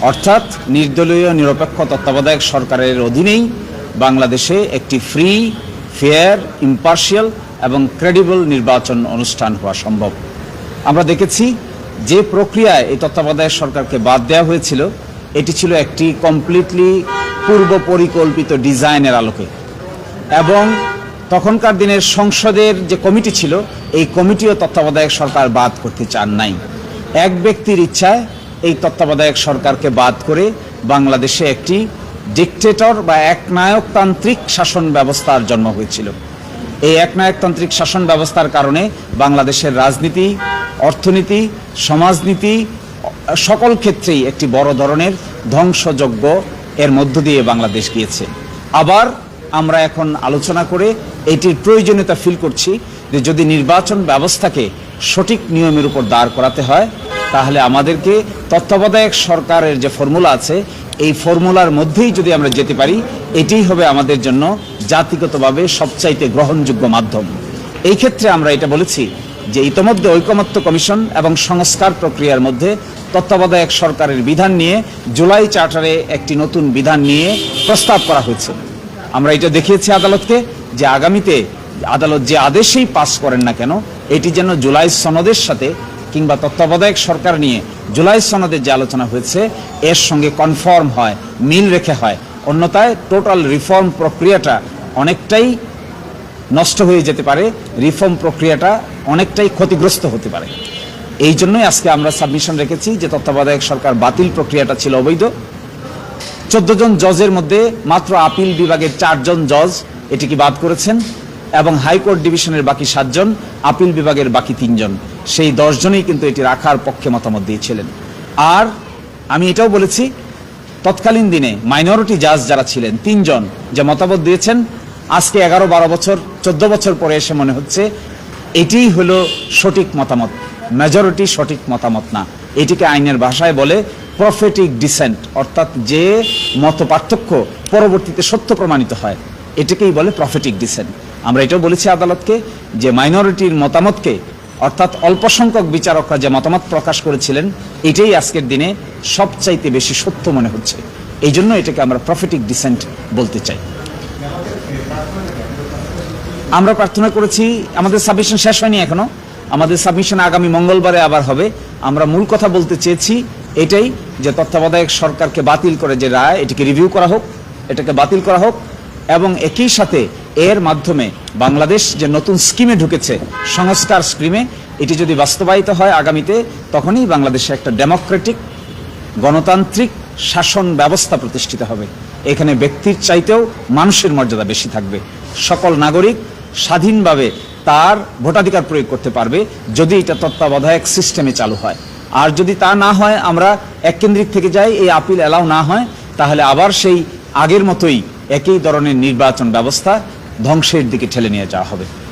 অর্থাৎ নির্দলীয় নিরপেক্ষ তত্ত্বাবধায়ক সরকারের অধীনেই বাংলাদেশে একটি ফ্রি ফেয়ার ইম্পার্শিয়াল এবং ক্রেডিবল নির্বাচন অনুষ্ঠান হওয়া সম্ভব। আমরা দেখেছি যে প্রক্রিয়ায় এই তত্ত্বাবধায়ক সরকারকে বাদ দেওয়া হয়েছিল, এটি ছিল একটি কমপ্লিটলি পূর্ব পরিকল্পিত ডিজাইনের আলোকে। এবং তখনকার দিনের সংসদের যে কমিটি ছিল, এই কমিটিও তত্ত্বাবধায়ক সরকার বাদ করতে চান নাই। এক ব্যক্তির ইচ্ছায় এই তত্ত্বাবধায়ক সরকারকে বাদ করে বাংলাদেশে একটি ডিকটেটর বা একনায়কতান্ত্রিক শাসন ব্যবস্থার জন্ম হয়েছিল। এই একনায়কতান্ত্রিক শাসন ব্যবস্থার কারণে বাংলাদেশের রাজনীতি, অর্থনীতি, সমাজনীতি, সকল ক্ষেত্রেই একটি বড় ধরনের ধ্বংসযজ্ঞ এর মধ্য দিয়ে বাংলাদেশ গিয়েছে। আবার আমরা এখন আলোচনা করে এটির প্রয়োজনীয়তা ফিল করছি যে যদি নির্বাচন ব্যবস্থাকে সঠিক নিয়মের উপর দাঁড় করাতে হয় তাহলে আমাদেরকে তত্ত্বাবধায়ক সরকারের যে ফর্মুলা আছে, এই ফর্মুলার মধ্যেই যদি আমরা যেতে পারি, এটিই হবে আমাদের জন্য জাতিগতভাবে সবচাইতে গ্রহণযোগ্য মাধ্যম। এই ক্ষেত্রে আমরা এটা বলেছি যে ইতোমধ্যে ঐকমত্য কমিশন এবং সংস্কার প্রক্রিয়ার মধ্যে তত্ত্বাবধায়ক সরকারের বিধান নিয়ে জুলাই চার্টারে একটি নতুন বিধান নিয়ে প্রস্তাব করা হয়েছে। আমরা এটা দেখিয়েছি আদালতকে যে আগামীতে আদালত যে আদেশেই পাস করেন না কেন, এটি যেন জুলাই সনদের সাথে কিংবা তত্ত্বাবধায়ক সরকার নিয়ে জুলাই সনদের যে আলোচনা হয়েছে, এর সঙ্গে কনফার্ম হয়, মিল রেখে হয়। অন্যথায় টোটাল রিফর্ম প্রক্রিয়াটা অনেকটাই নষ্ট হয়ে যেতে পারে রিফর্ম প্রক্রিয়াটা অনেকটাই ক্ষতিগ্রস্ত হতে পারে। এই জন্যই আজকে আমরা সাবমিশন রেখেছি যে তত্ত্বাবধায়ক সরকার বাতিল প্রক্রিয়াটা ছিল অবৈধ। চোদ্দ জন জজের মধ্যে মাত্র আপিল বিভাগের চারজন জজ এটিকে বাদ করেছেন। এবং হাইকোর্ট ডিভিশনের বাকি সাতজন আপিল বিভাগের বাকি তিনজন। সেই দশজনই কিন্তু এটি রাখার পক্ষে মতামত দিয়েছিলেন। আর আমি এটাও বলেছি, তৎকালীন দিনে মাইনরিটি জাজ যারা ছিলেন, তিনজন যে মতামত দিয়েছেন, আজকে এগারো বারো বছর, চোদ্দ বছর পরে এসে মনে হচ্ছে এটিই হলো সঠিক মতামত। মেজরিটি সঠিক মতামত না। এটিকে আইনের ভাষায় বলে প্রফেটিক ডিসেন্ট অর্থাৎ যে মত পার্থক্য পরবর্তীতে সত্য প্রমাণিত হয়। এটাকেই বলে প্রফেটিক ডিসেন্ট আমরা এটাও বলেছি আদালতকে যে মাইনরিটির মতামতকে, অর্থাৎ অল্প সংখ্যক বিচারকরা যে মতামত প্রকাশ করেছিলেন, এটাই আজকের দিনে সবচাইতে বেশি সত্য মনে হচ্ছে। এই জন্য এটাকে আমরা প্রফেটিক ডিসেন্ট বলতে চাই। আমরা প্রার্থনা করেছি, আমাদের সাবমিশন শেষ হয়নি এখনও। আমাদের সাবমিশন আগামী মঙ্গলবারে আবার হবে। আমরা মূল কথা বলতে চেয়েছি এটাই যে তত্ত্বাবধায়ক সরকারকে বাতিল করে যে রায়, এটিকে রিভিউ করা হোক, এটাকে বাতিল করা হোক। এবং একই সাথে এর মাধ্যমে বাংলাদেশ যে নতুন স্কিমে ঢুকেছে, সংস্কার স্কিমে, এটি যদি বাস্তবায়িত হয় আগামীতে, তখনই বাংলাদেশে একটা ডেমোক্রেটিক, গণতান্ত্রিক শাসন ব্যবস্থা প্রতিষ্ঠিত হবে। এখানে ব্যক্তির চাইতেও মানুষের মর্যাদা বেশি থাকবে। সকল নাগরিক স্বাধীনভাবে তার ভোটাধিকার প্রয়োগ করতে পারবে, যদি এটা তত্ত্বাবধায়ক সিস্টেমে চালু হয়। আর যদি তা না হয়, আমরা এক কেন্দ্রিক থেকে যাই, এই আপিল এলাও না হয়, তাহলে আবার সেই আগের মতোই একই ধরনের নির্বাচন ব্যবস্থা ধ্বংসের দিকে ঠেলে নিয়ে যাওয়া হবে।